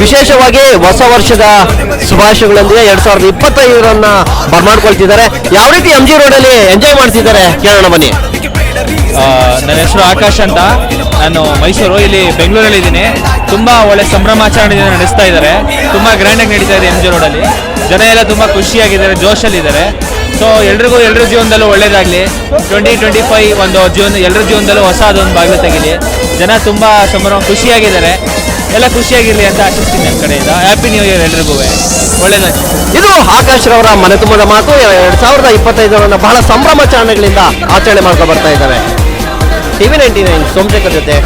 ವಿಶೇಷವಾಗಿ ಹೊಸ ವರ್ಷದ ಶುಭಾಶಯಗಳೊಂದಿಗೆ ಎರಡ್ ಸಾವಿರದ ಇಪ್ಪತ್ತೈದರನ್ನ ಬರ್ಮಾಡ್ಕೊಳ್ತಿದ್ದಾರೆ. ಯಾವ ರೀತಿ ಎಂ ಜಿ ಅಲ್ಲಿ ಎಂಜಾಯ್ ಮಾಡ್ತಿದ್ದಾರೆ? ಕೇಳೋಣ ಬನ್ನಿ. ನನ್ನ ಹೆಸರು ಆಕಾಶ್ ಅಂತ. ನಾನು ಮೈಸೂರು, ಇಲ್ಲಿ ಬೆಂಗಳೂರಲ್ಲಿ ಇದ್ದೀನಿ. ತುಂಬಾ ಒಳ್ಳೆ ಸಂಭ್ರಮಾಚರಣೆ ನಡೆಸ್ತಾ ಇದ್ದಾರೆ. ತುಂಬಾ ಗ್ರ್ಯಾಂಡ್ ಆಗಿ ನಡೀತಾ ಇದೆ ಎಂ ಜಿ ಅಲ್ಲಿ. ಜನ ಎಲ್ಲ ತುಂಬಾ ಖುಷಿಯಾಗಿದ್ದಾರೆ, ಜೋಶಲ್ಲಿದ್ದಾರೆ. ಸೊ ಎಲ್ರಿಗೂ ಎಲ್ಲರ ಜೀವನದಲ್ಲೂ ಒಳ್ಳೇದಾಗಲಿ. ಟ್ವೆಂಟಿ ಟ್ವೆಂಟಿ ಫೈವ್ ಒಂದು ಜೀವನ ಎಲ್ಲರ ಜೀವನದಲ್ಲೂ ಹೊಸ ಅದೊಂದು ಬಾಗಿಲು ತೆಗಿಲಿ. ಜನ ತುಂಬಾ ಸಂಭ್ರಮ, ಖುಷಿಯಾಗಿದ್ದಾರೆ. ಎಲ್ಲ ಖುಷಿಯಾಗಿರಲಿ ಅಂತ ಆಶಿಸ್ತೀನಿ ನನ್ನ ಕಡೆಯಿಂದ. ಹ್ಯಾಪಿ ನ್ಯೂ ಇಯರ್ ಎಲ್ರಿಗೂ. ಒಳ್ಳೇದಾಗಿ ಇದು ಆಕಾಶ್ ರವರ ಮನೆ ತುಂಬದ ಮಾತು. ಎರಡ್ ಸಾವಿರದ ಇಪ್ಪತ್ತೈದರನ್ನ ಬಹಳ ಸಂಭ್ರಮಾಚರಣೆಗಳಿಂದ ಆಚರಣೆ ಮಾಡ್ಕೊಂಡು ಬರ್ತಾ ಇದ್ದಾರೆ. ಟಿವಿ ನೈಂಟಿ ನೈನ್ ಸೋಮಶೇಖರ್ ಜೊತೆ.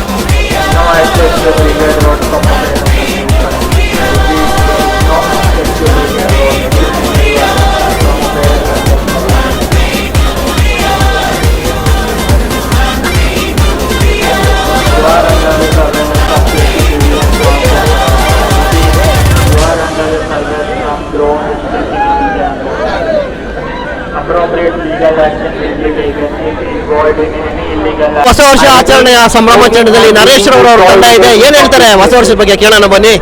ಹೊಸ ವರ್ಷ ಆಚರಣೆಯ ಸಂಭ್ರಮಾಚರಣೆಯಲ್ಲಿ ನರೇಶ್ ರವರ ತಂಡ ಇದೆ. ಏನ್ ಹೇಳ್ತಾರೆ? ಹೊಸ ವರ್ಷದ ಬಗ್ಗೆ ಕೇಳೋಣ ಬನ್ನಿ.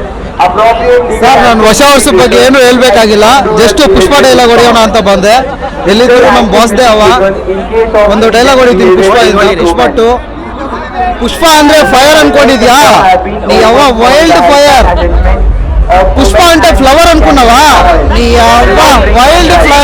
ಸರ್ ನಾನು ಹೊಸ ವರ್ಷದ ಬಗ್ಗೆ ಏನು ಹೇಳ್ಬೇಕಾಗಿಲ್ಲ. ಜಸ್ಟ್ ಪುಷ್ಪ ಡೈಲಾಗ್ ಹೊಡೆಯೋಣ ಅಂತ ಬಂದೆ. ಎಲ್ಲಿದ್ರು ನಮ್ಮ ಬಾಸ್ದೇ ಅವ ಒಂದು ಡೈಲಾಗ್ ಹೊಡಿತೀನಿ ಪುಷ್ಪ ಪುಷ್ಪ ಟು ಪುಷ್ಪ ಅಂದ್ರೆ ಫೈರ್ ಅನ್ಕೊಂಡಿದ್ಯಾ? ನೀ ಯಾವ ವೈಲ್ಡ್ ಫೈರ್ ಪುಷ್ಪ ಅಂತ ಫ್ಲವರ್ ಅನ್ಕೊಂಡವಾ? ನೀ ಯಾವ ವೈಲ್ಡ್ ಫ್ಲವರ್